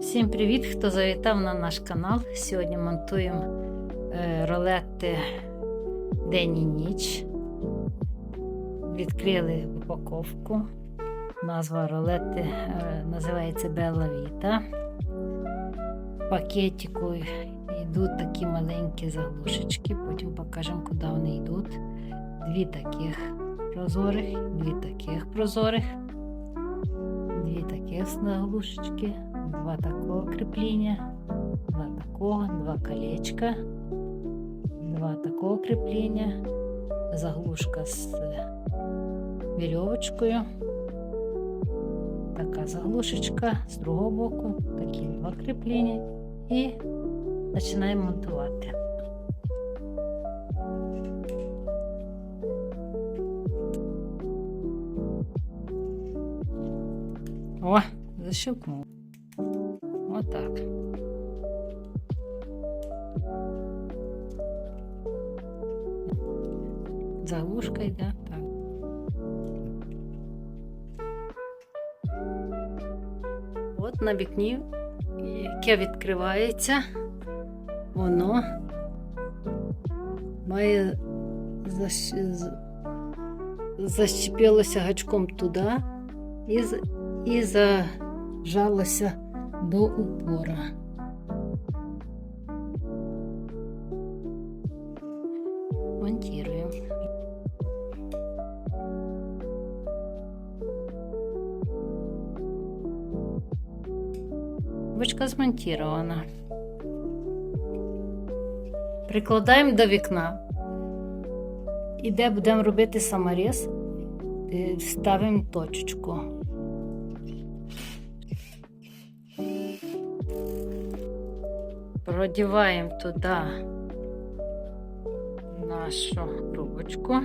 Всім привіт, хто завітав на наш канал. Сьогодні монтуємо е, ролети день і ніч. Відкрили упаковку. Назва ролети е, називається Белла Віта. В пакетику йдуть такі маленькі заглушечки, потім покажемо, куди вони йдуть. Дві таких прозорих, дві таких прозорих, дві таких заглушечки два такого крепления, два такого, два колечка, два такого крепления, заглушка з вірьовочкою, така заглушечка з другого боку, такі два кріплення і починаємо монтувати. О, защелкнув. Отак. Заглушка йде так. От на вікні, яке відкривається, воно має защ... защепилося гачком туди і, і зажалося до упора. Монтируем. Бочка змонтирована. Прикладаємо до вікна. І де будемо робити саморіз, е, ставимо точечку. Продіваємо туди нашу трубочку.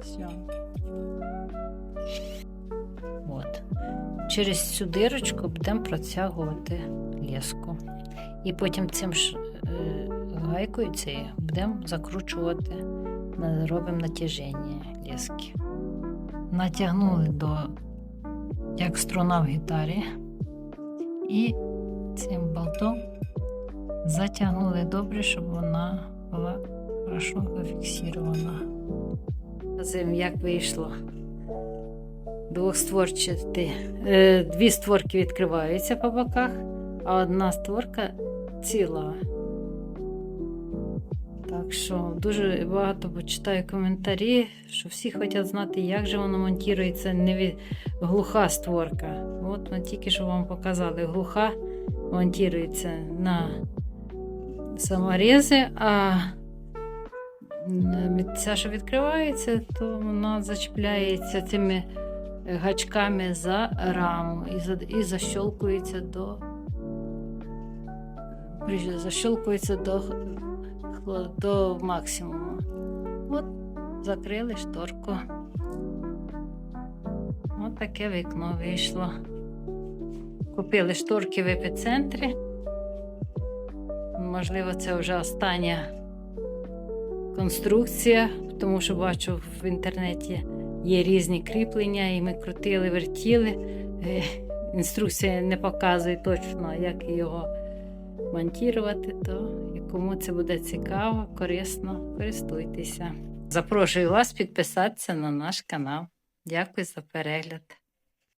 Все. От. Через цю дирочку будемо протягувати леску. І потім цим ж е, гайкою цією будемо закручувати, робимо натяження лески. Натягнули до як струна в гітарі. І цим болтом затягнули добре, щоб вона була хорошо зафіксирована. Показуємо, як вийшло. Двохстворчати. Е, Дві створки відкриваються по боках, а одна створка ціла. Так що дуже багато почитаю коментарі, що всі хочуть знати, як же воно монтується не від... глуха створка. От ми тільки що вам показали, глуха монтується на саморези, а ця, що відкривається, то вона зачіпляється цими гачками за раму і, за... і защолкується до защолкується до хло- до максимуму. От, закрили шторку. От таке вікно вийшло. Купили шторки в епіцентрі. Можливо, це вже остання конструкція, тому що бачу в інтернеті є різні кріплення, і ми крутили, вертіли. Е, Інструкція не показує точно, як його монтувати, то кому це буде цікаво, корисно, користуйтеся. Запрошую вас підписатися на наш канал. Дякую за перегляд.